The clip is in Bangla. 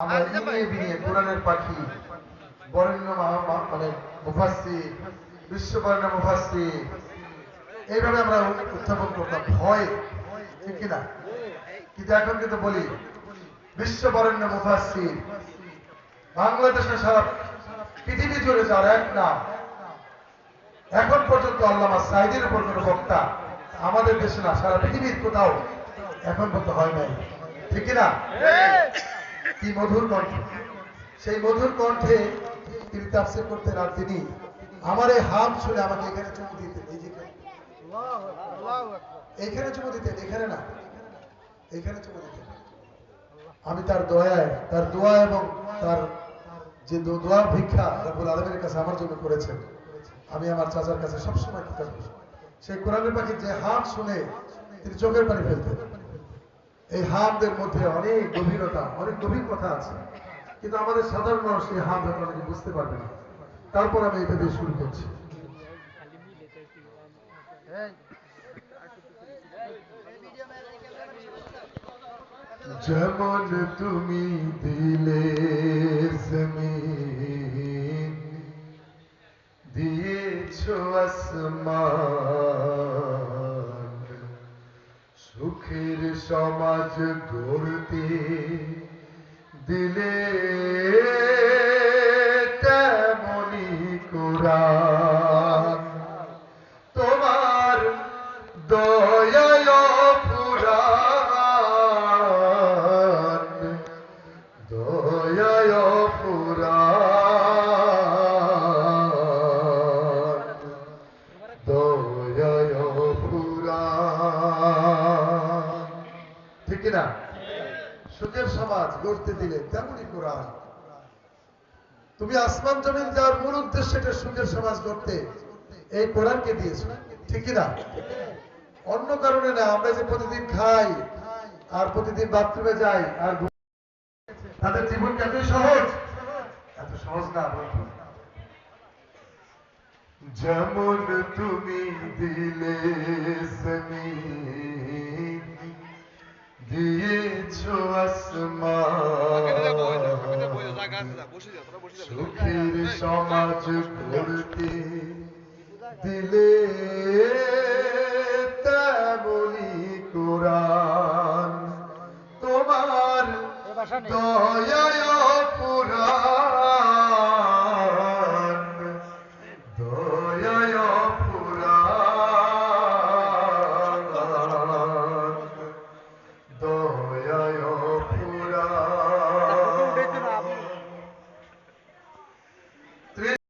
আমরা বিনিয়ে বিনিয়ে কোরআনের পাখি বরেণ্য মহা- মহা- মানে মুফাসসি বিশ্ববর্ণ মুফাসসি এইভাবে আমরা উত্থাপন করতাম। ভয় ঠিক কিনা কিন্তু এখন কিন্তু বলি বিশ্ববরেণ্য মুফাসসি বাংলাদেশে সারা পৃথিবী জুড়ে যার এক নাম এখন পর্যন্ত আল্লামা সাইদের উপর কোনো বক্তা আমাদের দেশে না সারা পৃথিবীর কোথাও এখন পর্যন্ত হয় নাই। ঠিক কিনা কি মধুর কণ্ঠ, সেই মধুর কণ্ঠে তিনি তাফসির করতেন আর তিনি আমার এই হাম শুনে আমাকে এখানে চুমু দিতেন এই যে এখানে। চুমু দিতেন এখানে না। এইখানে চুমু দিতেন আমি তার দয়ায়, তার দোয়া এবং তার যে দোয়ার ভিক্ষা রব্বুল আলমের কাছে আমার জন্য করেছেন। আমি আমার চাচার কাছে সবসময় কৃতজ্ঞ। সেই কোরআনের পাখির যে হাম শুনে তিনি চোখের পানি ফেলতেন। এই হামদের মধ্যে অনেক গভীরতা, অনেক গভীর কথা আছে। কিন্তু আমাদের সাধারণ মানুষ এই হাম ব্যাপারে বুঝতে পারবে না। তারপর আমি এটা দিয়ে শুরু করছি। যেমন তুমি দিলে দিয়েছ আসমান। সুখের সমাজ গড়তে দিলে তেমনি কোরআন তোমার দয়ায় ঠিক না সুখের সমাজ গড়তে দিলে তেমনই কোরআন। তুমি আসমান, জমিন যাওয়ার মূল উদ্দেশ্য এটা সুখের সমাজ গড়তে, এই কোরআনকে দিয়েছ, ঠিক না অন্য কারণে না, আমরা যে প্রতিদিন খাই, আর প্রতিদিন বাথরুমে যাই, আর তাদের জীবন এতই সহজ? এত সহজ না যেমন তুমি দিলে সমাজ গড়তে দিলে